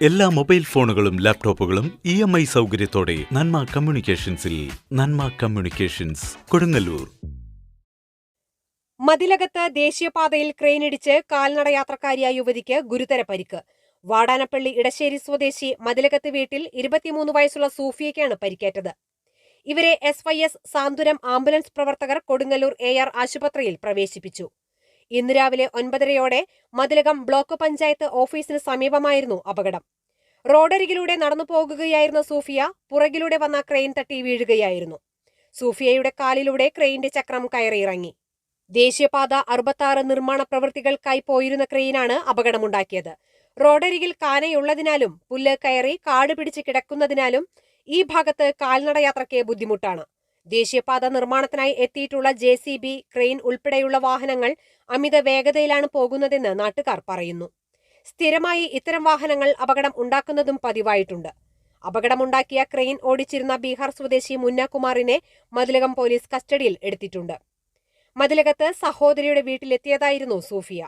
എല്ലാ മൊബൈൽ ഫോണുകളും ലാപ്ടോപ്പുകളും ഇ എം ഐ സൗകര്യത്തോടെ നന്മ കമ്മ്യൂണിക്കേഷൻസിൽ നന്മ കമ്മ്യൂണിക്കേഷൻസ് കൊടുങ്ങല്ലൂർ. മതിലകത്ത് ദേശീയപാതയിൽ ക്രെയിനിടിച്ച് കാൽനട യാത്രക്കാരിയായ യുവതിക്ക് ഗുരുതര പരിക്ക്. വാടാനപ്പള്ളി ഇടശ്ശേരി സ്വദേശി മതിലകത്ത് വീട്ടിൽ ഇരുപത്തിമൂന്ന് വയസ്സുള്ള സൂഫിയയ്ക്കാണ് പരിക്കേറ്റത്. ഇവരെ എസ് വൈ എസ് സാന്തുരം ആംബുലൻസ് പ്രവർത്തകർ കൊടുങ്ങല്ലൂർ എ ആർ ആശുപത്രിയിൽ പ്രവേശിപ്പിച്ചു. ഇന്ന് രാവിലെ ഒൻപതരയോടെ മതിലകം ബ്ലോക്ക് പഞ്ചായത്ത് ഓഫീസിന് സമീപമായിരുന്നു അപകടം. റോഡരികിലൂടെ നടന്നു പോകുകയായിരുന്ന സൂഫിയ പുറകിലൂടെ വന്ന ക്രെയിൻ തട്ടി വീഴുകയായിരുന്നു. സൂഫിയയുടെ കാലിലൂടെ ക്രെയിന്റെ ചക്രം കയറിയിറങ്ങി. ദേശീയപാത അറുപത്താറ് നിർമ്മാണ പ്രവൃത്തികൾക്കായി പോയിരുന്ന ക്രെയിനാണ് അപകടമുണ്ടാക്കിയത്. റോഡരികിൽ കാനയുള്ളതിനാലും പുല്ല് കയറി കാട് പിടിച്ച് കിടക്കുന്നതിനാലും ഈ ഭാഗത്ത് കാൽനടയാത്രയ്ക്ക് ബുദ്ധിമുട്ടാണ്. ദേശീയപാത നിർമ്മാണത്തിനായി എത്തിയിട്ടുള്ള ജെ സി ബി ക്രെയിൻ ഉൾപ്പെടെയുള്ള വാഹനങ്ങൾ അമിത വേഗതയിലാണ് പോകുന്നതെന്ന് നാട്ടുകാർ പറയുന്നു. സ്ഥിരമായി ഇത്തരം വാഹനങ്ങൾ അപകടം ഉണ്ടാക്കുന്നതും പതിവായിട്ടുണ്ട്. അപകടമുണ്ടാക്കിയ ക്രെയിൻ ഓടിച്ചിരുന്ന ബീഹാർ സ്വദേശി മുന്നകുമാറിനെ മതിലകം പോലീസ് കസ്റ്റഡിയിൽ എടുത്തിട്ടുണ്ട്. മതിലകത്ത് സഹോദരിയുടെ വീട്ടിലെത്തിയതായിരുന്നു സൂഫിയ.